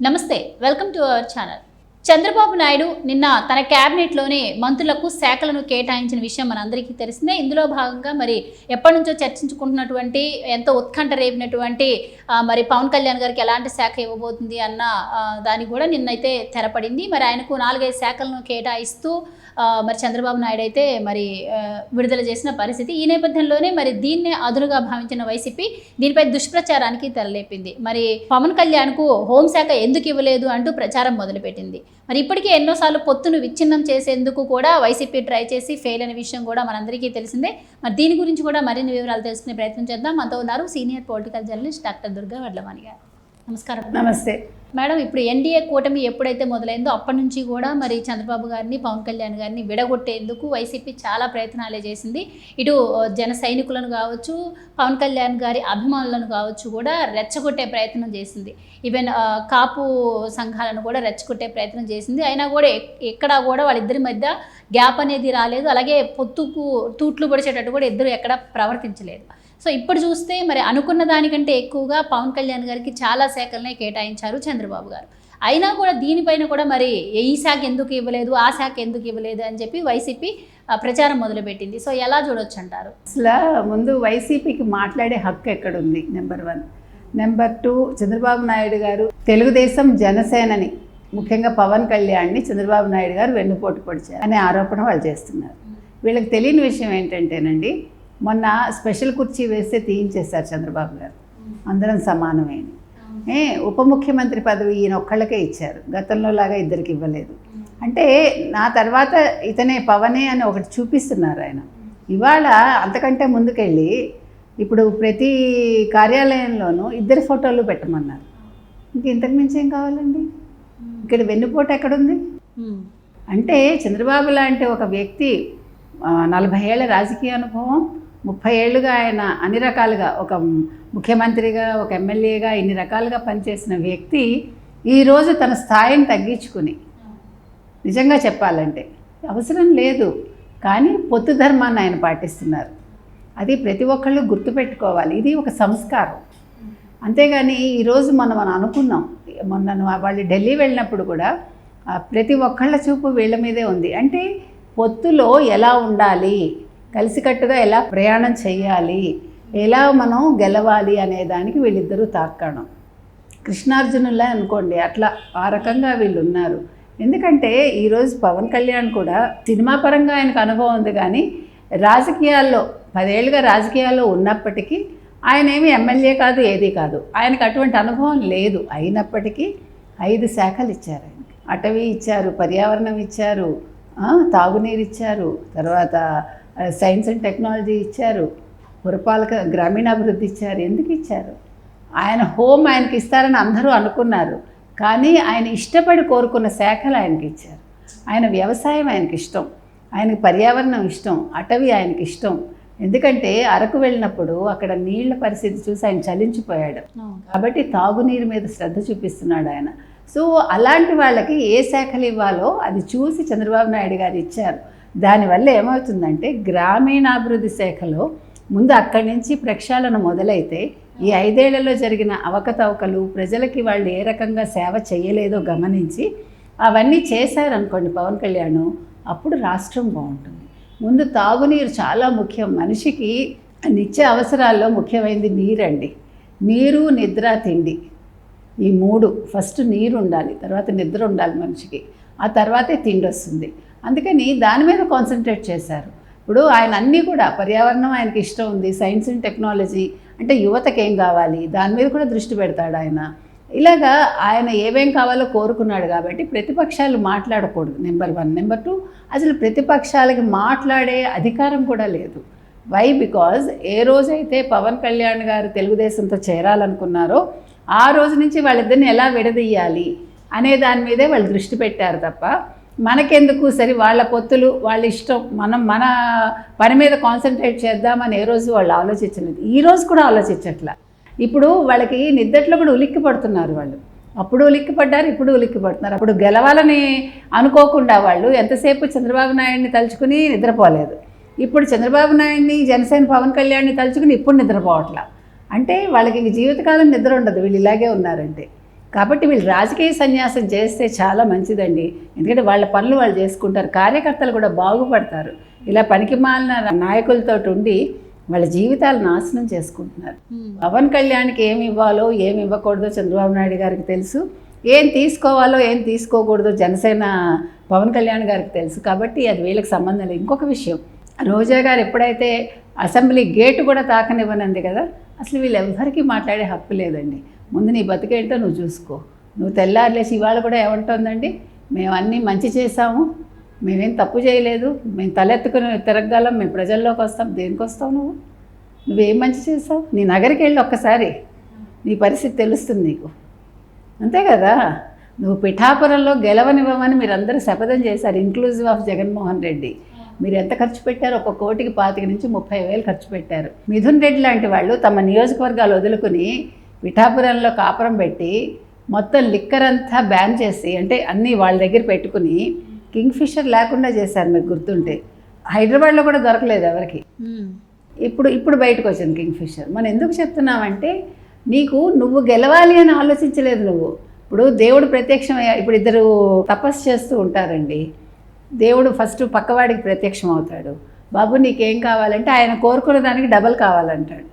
నమస్తే welcome to our channel Chandrababu Naidu నిన్న తన క్యాబినెట్లోనే మంత్రులకు శాఖలను కేటాయించిన విషయం మనందరికీ తెలిసిందే. ఇందులో భాగంగా మరి ఎప్పటి నుంచో చర్చించుకుంటున్నటువంటి ఎంతో ఉత్కంఠ రేపినటువంటి మరి పవన్ కళ్యాణ్ గారికి ఎలాంటి శాఖ ఇవ్వబోతుంది అన్న దాని కూడా నిన్నైతే తెరపడింది. మరి ఆయనకు నాలుగైదు శాఖలను కేటాయిస్తూ మరి చంద్రబాబు నాయుడు అయితే మరి విడుదల చేసిన పరిస్థితి. ఈ నేపథ్యంలోనే మరి దీన్నే అదునుగా భావించిన వైసీపీ దీనిపై దుష్ప్రచారానికి తెరలేపింది. మరి పవన్ కళ్యాణ్కు హోంశాఖ ఎందుకు ఇవ్వలేదు అంటూ ప్రచారం మొదలుపెట్టింది. మరి ఇప్పటికే ఎన్నోసార్లు పొత్తును విచ్ఛిన్నం చేసేందుకు కూడా వైసీపీ ట్రై చేసి ఫెయిల్ అనే విషయం కూడా మనందరికీ తెలిసిందే. మరి దీని గురించి కూడా మరిన్ని వివరాలు తెలుసుకునే ప్రయత్నం చేద్దాం. మనతో ఉన్నారు senior political journalist doctor Durga Vadlavani garu. నమస్కారం. నమస్తే. మేడం ఇప్పుడు ఎన్డీఏ కూటమి ఎప్పుడైతే మొదలైందో అప్పటి నుంచి కూడా మరి చంద్రబాబు గారిని పవన్ కళ్యాణ్ గారిని విడగొట్టేందుకు వైసీపీ చాలా ప్రయత్నాలే చేసింది. ఇటు జన సైనికులను కావచ్చు పవన్ కళ్యాణ్ గారి అభిమానులను కావచ్చు కూడా రెచ్చగొట్టే ప్రయత్నం చేసింది. ఈవెన్ కాపు సంఘాలను కూడా రెచ్చగొట్టే ప్రయత్నం చేసింది. అయినా కూడా ఎక్కడా కూడా వాళ్ళిద్దరి మధ్య గ్యాప్ అనేది రాలేదు. అలాగే పొత్తుకు తూట్లు పొడిచేటట్టు కూడా ఇద్దరు ఎక్కడ ప్రవర్తించలేదు. సో ఇప్పుడు చూస్తే మరి అనుకున్న దానికంటే ఎక్కువగా పవన్ కళ్యాణ్ గారికి చాలా శాఖలనే కేటాయించారు చంద్రబాబు గారు. అయినా కూడా దీనిపైన కూడా మరి ఈ శాఖ ఎందుకు ఇవ్వలేదు ఆ శాఖ ఎందుకు ఇవ్వలేదు అని చెప్పి వైసీపీ ప్రచారం మొదలుపెట్టింది. సో ఎలా చూడొచ్చు అంటారు అసలు ముందు వైసీపీకి మాట్లాడే హక్కు ఎక్కడుంది number one. Number two Chandrababu Naidu garu Telugudesam జనసేనని ముఖ్యంగా పవన్ కళ్యాణ్ని చంద్రబాబు నాయుడు గారు వెన్నుపోటు పొడిచారు అనే ఆరోపణ వాళ్ళు చేస్తున్నారు. వీళ్ళకి తెలియని విషయం ఏంటంటేనండి మొన్న స్పెషల్ కుర్చీ వేస్తే తీయించేశారు చంద్రబాబు గారు. అందరం సమానమైన ఏ ఉప ముఖ్యమంత్రి పదవి ఈయన ఒక్కళ్ళకే ఇచ్చారు. గతంలో లాగా ఇద్దరికి ఇవ్వలేదు. అంటే నా తర్వాత ఇతనే పవనే అని ఒకటి చూపిస్తున్నారు ఆయన. ఇవాళ అంతకంటే ముందుకెళ్ళి ఇప్పుడు ప్రతి కార్యాలయంలోనూ ఇద్దరి ఫోటోలు పెట్టమన్నారు. ఇంక ఇంతకు మించి ఏం కావాలండి? ఇక్కడ వెన్నుపోటు ఎక్కడుంది? అంటే చంద్రబాబు లాంటి ఒక వ్యక్తి నలభై ఏళ్ళ రాజకీయ అనుభవం ముప్పై ఏళ్ళుగా ఆయన అన్ని రకాలుగా ఒక ముఖ్యమంత్రిగా ఒక ఎమ్మెల్యేగా ఇన్ని రకాలుగా పనిచేసిన వ్యక్తి ఈరోజు తన స్థాయిని తగ్గించుకుని. నిజంగా చెప్పాలంటే అవసరం లేదు కానీ పొత్తు ధర్మాన్ని ఆయన పాటిస్తున్నారు. అది ప్రతి ఒక్కళ్ళు గుర్తుపెట్టుకోవాలి. ఇది ఒక సంస్కారం. అంతేగాని ఈరోజు మనం మనం అనుకున్నాం. మొన్న వాళ్ళు ఢిల్లీ వెళ్ళినప్పుడు కూడా ప్రతి ఒక్కళ్ళ చూపు వీళ్ళ మీదే ఉంది. అంటే పొత్తులో ఎలా ఉండాలి? కలిసికట్టుగా ఎలా ప్రయాణం చేయాలి ఎలా మనం గెలవాలి అనే దానికి వీళ్ళిద్దరూ తాక్కడం కృష్ణార్జునులా అనుకోండి అట్లా ఆ రకంగా వీళ్ళు ఉన్నారు. ఎందుకంటే ఈరోజు పవన్ కళ్యాణ్ కూడా సినిమా పరంగా ఆయనకు అనుభవం ఉంది కానీ రాజకీయాల్లో పదేళ్ళుగా రాజకీయాల్లో ఉన్నప్పటికీ ఆయన ఏమి ఎమ్మెల్యే కాదు ఏది కాదు. ఆయనకు అటువంటి అనుభవం లేదు. అయినప్పటికీ ఐదు శాఖలు ఇచ్చారు ఆయనకి. అటవీ ఇచ్చారు పర్యావరణం ఇచ్చారు తాగునీరు ఇచ్చారు తర్వాత సైన్స్ అండ్ టెక్నాలజీ ఇచ్చారు. పురపాలక గ్రామీణాభివృద్ధి ఇచ్చారు. ఎందుకు ఇచ్చారు? ఆయన హోమ్ ఆయనకి ఇస్తారని అందరూ అనుకున్నారు. కానీ ఆయన ఇష్టపడి కోరుకున్న శాఖలు ఆయనకి ఇచ్చారు. ఆయన వ్యవసాయం ఆయనకి ఇష్టం. ఆయనకి పర్యావరణం ఇష్టం. అటవీ ఆయనకి ఇష్టం. ఎందుకంటే అరకు వెళ్ళినప్పుడు అక్కడ నీళ్ళ పరిస్థితి చూసి ఆయన చలించిపోయాడు. కాబట్టి తాగునీరు మీద శ్రద్ధ చూపిస్తున్నాడు ఆయన. సో అలాంటి వాళ్ళకి ఏ శాఖలు ఇవ్వాలో అది చూసి చంద్రబాబు నాయుడు గారు ఇచ్చారు. దానివల్ల ఏమవుతుందంటే గ్రామీణాభివృద్ధి శాఖలో ముందు అక్కడి నుంచి ప్రక్షాళన మొదలైతే ఈ ఐదేళ్ళలో జరిగిన అవకతవకలు ప్రజలకి వాళ్ళు ఏ రకంగా సేవ చేయలేదో గమనించి అవన్నీ చేశారనుకోండి పవన్ కళ్యాణ్ అప్పుడు రాష్ట్రం బాగుంటుంది. ముందు తాగునీరు చాలా ముఖ్యం. మనిషికి నిత్య అవసరాల్లో ముఖ్యమైనది నీరండి. నీరు నిద్ర తిండి. ఈ మూడు. ఫస్ట్ నీరు ఉండాలి తర్వాత నిద్ర ఉండాలి మనిషికి. ఆ తర్వాతే తిండి వస్తుంది. అందుకని దాని మీద కాన్సన్ట్రేట్ చేశారు. ఇప్పుడు ఆయన అన్నీ కూడా పర్యావరణం ఆయనకి ఇష్టం ఉంది సైన్స్ అండ్ టెక్నాలజీ అంటే యువతకి ఏం కావాలి దాని మీద కూడా దృష్టి పెడతాడు ఆయన. ఇలాగా ఆయన ఏమేం కావాలో కోరుకున్నాడు కాబట్టి ప్రతిపక్షాలు మాట్లాడకూడదు. నెంబర్ వన్ నెంబర్ టూ అసలు ప్రతిపక్షాలకి మాట్లాడే అధికారం కూడా లేదు. వై బికాజ్ ఏ రోజైతే పవన్ కళ్యాణ్ గారు తెలుగుదేశంతో చేరాలనుకున్నారో ఆ రోజు నుంచి వాళ్ళిద్దరిని ఎలా విడదీయాలి అనే దాని మీదే వాళ్ళు దృష్టి పెట్టారు తప్ప మనకెందుకు? సరి వాళ్ళ పొత్తులు వాళ్ళ ఇష్టం. మనం మన పని మీద కాన్సన్ట్రేట్ చేద్దామని ఏ రోజు వాళ్ళు ఆలోచించలేదు. ఈ రోజు కూడా ఆలోచించట్లా. ఇప్పుడు వాళ్ళకి నిద్దట్లో కూడా ఉలిక్కి పడుతున్నారు వాళ్ళు. అప్పుడు ఉలిక్కి పడ్డారు ఇప్పుడు ఉలిక్కి పడుతున్నారు అప్పుడు గెలవాలని అనుకోకుండా వాళ్ళు ఎంతసేపు చంద్రబాబు నాయుడిని తలుచుకుని నిద్రపోలేదు. ఇప్పుడు చంద్రబాబు నాయుడిని జనసేన పవన్ కళ్యాణ్ని తలుచుకుని ఇప్పుడు నిద్రపోవట్లా. అంటే వాళ్ళకి ఇంక జీవితకాలం నిద్ర ఉండదు. వీళ్ళు ఇలాగే ఉన్నారంటే. కాబట్టి వీళ్ళు రాజకీయ సన్యాసం చేస్తే చాలా మంచిదండి. ఎందుకంటే వాళ్ళ పనులు వాళ్ళు చేసుకుంటారు. కార్యకర్తలు కూడా బాగుపడతారు. ఇలా పనికిమాలిన నాయకులతో ఉండి వాళ్ళ జీవితాలు నాశనం చేసుకుంటున్నారు. పవన్ కళ్యాణ్కి ఏమి ఇవ్వాలో ఏమి ఇవ్వకూడదో చంద్రబాబు నాయుడు గారికి తెలుసు. ఏం తీసుకోవాలో ఏం తీసుకోకూడదో జనసేన పవన్ కళ్యాణ్ గారికి తెలుసు. కాబట్టి అది వీళ్ళకి సంబంధం లేదు. ఇంకొక విషయం. రోజా గారు ఎప్పుడైతే అసెంబ్లీ గేటు కూడా తాకనివ్వనంది కదా అసలు వీళ్ళు ఎవ్వరికీ మాట్లాడే హక్కు లేదండి. ముందు నీ బతికేంటో నువ్వు చూసుకో. నువ్వు తెల్లారులేసి ఇవాళ కూడా ఏమంటుందండి మేము అన్నీ మంచి చేసాము మేమేం తప్పు చేయలేదు మేము తలెత్తుకుని తిరగగలం మేము ప్రజల్లోకి వస్తాం దేనికి వస్తావు నువ్వు? నువ్వేం మంచి చేసావు నీ నగరికి వెళ్ళి ఒక్కసారి నీ పరిస్థితి తెలుస్తుంది నీకు. అంతే కదా? నువ్వు పిఠాపురంలో గెలవనివ్వమని మీరు అందరూ శపథం చేశారు ఇంక్లూజివ్ ఆఫ్ జగన్మోహన్ రెడ్డి. మీరు ఎంత ఖర్చు పెట్టారు ఒక కోటికి పాతిక నుంచి ముప్పై వేలు ఖర్చు పెట్టారు. మిథున్ రెడ్డి లాంటి వాళ్ళు తమ నియోజకవర్గాలు వదులుకుని పిఠాపురంలో కాపురం పెట్టి మొత్తం లిక్కర్ అంతా బ్యాన్ చేసి అంటే అన్నీ వాళ్ళ దగ్గర పెట్టుకుని కింగ్ ఫిషర్ లేకుండా చేశారు మీకు గుర్తుంటే. హైదరాబాద్లో కూడా దొరకలేదు ఎవరికి. ఇప్పుడు ఇప్పుడు బయటకు వచ్చింది కింగ్ ఫిషర్ మనం ఎందుకు చెప్తున్నామంటే నీకు నువ్వు గెలవాలి అని ఆలోచించలేదు నువ్వు. ఇప్పుడు దేవుడు ప్రత్యక్షం ఇప్పుడు ఇద్దరు తపస్సు చేస్తూ ఉంటారండి. దేవుడు ఫస్ట్ పక్కవాడికి ప్రత్యక్షం అవుతాడు బాబు నీకేం కావాలంటే ఆయన కోరుకున్న దానికి డబల్ కావాలంటాడు.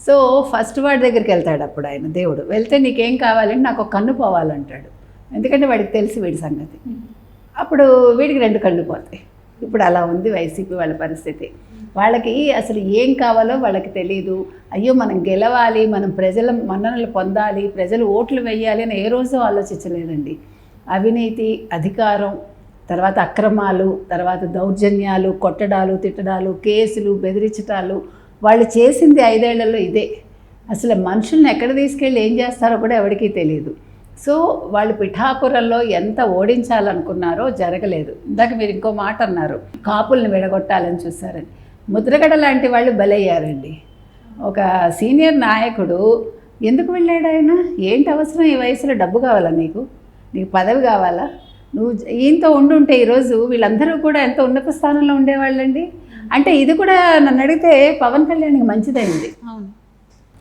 సో ఫస్ట్ వాడి దగ్గరికి వెళ్తాడు అప్పుడు ఆయన దేవుడు. వెళ్తే నీకేం కావాలంటే నాకు ఒక కన్ను పోవాలంటాడు. ఎందుకంటే వాడికి తెలిసి వీడి సంగతి. అప్పుడు వీడికి రెండు కళ్ళు పోతాయి. ఇప్పుడు అలా ఉంది వైసీపీ వాళ్ళ పరిస్థితి. వాళ్ళకి అసలు ఏం కావాలో వాళ్ళకి తెలియదు అయ్యో మనం గెలవాలి మనం ప్రజల మన్ననలు పొందాలి ప్రజలు ఓట్లు వేయాలి అని ఏ రోజు ఆలోచించలేదండి. అవినీతి అధికారం తర్వాత అక్రమాలు తర్వాత దౌర్జన్యాలు కొట్టడాలు తిట్టడాలు కేసులు బెదిరించటాలు వాళ్ళు చేసింది ఐదేళ్ళలో ఇదే. అసలు మనుషుల్ని ఎక్కడ తీసుకెళ్ళి ఏం చేస్తారో కూడా ఎవరికీ తెలియదు సో వాళ్ళు పిఠాపురంలో ఎంత ఓడించాలనుకున్నారో జరగలేదు. ఇందాక మీరు ఇంకో మాట అన్నారు కాపుల్ని విడగొట్టాలని చూసారని ముద్రగడ లాంటి వాళ్ళు బలయ్యారండి. ఒక సీనియర్ నాయకుడు ఎందుకు వెళ్ళాడు ఆయన? ఏంటి అవసరం ఈ వయసులో? డబ్బు కావాలా నీకు? నీకు పదవి కావాలా? నువ్వు ఈయనతో ఉండుంటే ఈరోజు వీళ్ళందరూ కూడా ఎంత ఉన్నత స్థానంలో ఉండేవాళ్ళండి. అంటే ఇది కూడా నన్ను అడిగితే పవన్ కళ్యాణ్కి మంచిదైంది. అవును.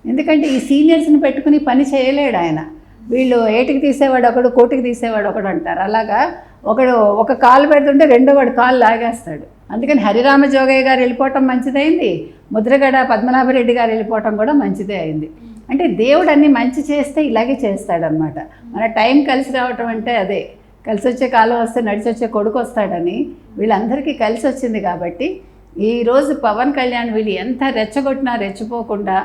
ఎందుకంటే ఈ సీనియర్స్ని పెట్టుకుని పని చేయలేడు ఆయన. వీళ్ళు ఏటికి తీసేవాడు ఒకడు కోటికి తీసేవాడు ఒకడు అంటారు. అలాగా ఒకడు ఒక కాలు పెడుతుంటే రెండో వాడు కాలు లాగేస్తాడు. అందుకని హరిరామ జోగయ్య గారు వెళ్ళిపోవటం మంచిదైంది. ముద్రగడ పద్మనాభరెడ్డి గారు వెళ్ళిపోవటం కూడా మంచిదే అయింది. అంటే దేవుడు అన్ని మంచి చేస్తే ఇలాగే చేస్తాడనమాట మన టైం కలిసి రావటం అంటే అదే. కలిసి వచ్చే కాలం వస్తే నడిచి వచ్చే కొడుకు వస్తాడని వీళ్ళందరికీ కలిసి వచ్చింది కాబట్టి ఈరోజు పవన్ కళ్యాణ్ వీళ్ళు ఎంత రెచ్చగొట్టినా రెచ్చిపోకుండా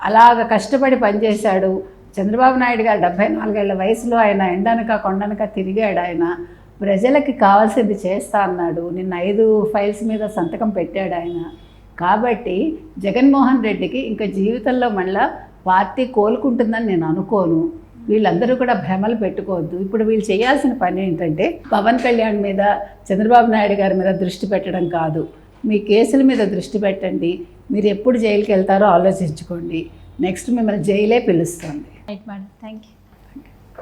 అలాగ కష్టపడి పనిచేశాడు. చంద్రబాబు నాయుడు గారు డెబ్బై నాలుగేళ్ళ వయసులో ఆయన ఎండనక కొండనక తిరిగాడు ఆయన. ప్రజలకి కావాల్సింది చేస్తా అన్నాడు. నిన్న ఐదు ఫైల్స్ మీద సంతకం పెట్టాడు ఆయన. కాబట్టి జగన్మోహన్ రెడ్డికి ఇంకా జీవితంలో మళ్ళా పార్టీ కోలుకుంటుందని నేను అనుకోను. వీళ్ళందరూ కూడా భ్రమలు పెట్టుకోవద్దు. ఇప్పుడు వీళ్ళు చేయాల్సిన పని ఏంటంటే పవన్ కళ్యాణ్ మీద చంద్రబాబు నాయుడు గారి మీద దృష్టి పెట్టడం కాదు. మీ కేసుల మీద దృష్టి పెట్టండి. మీరు ఎప్పుడు జైలుకి వెళ్తారో ఆలోచించుకోండి. నెక్స్ట్ మిమ్మల్ని జైలే పిలుస్తుంది. Right madam thank you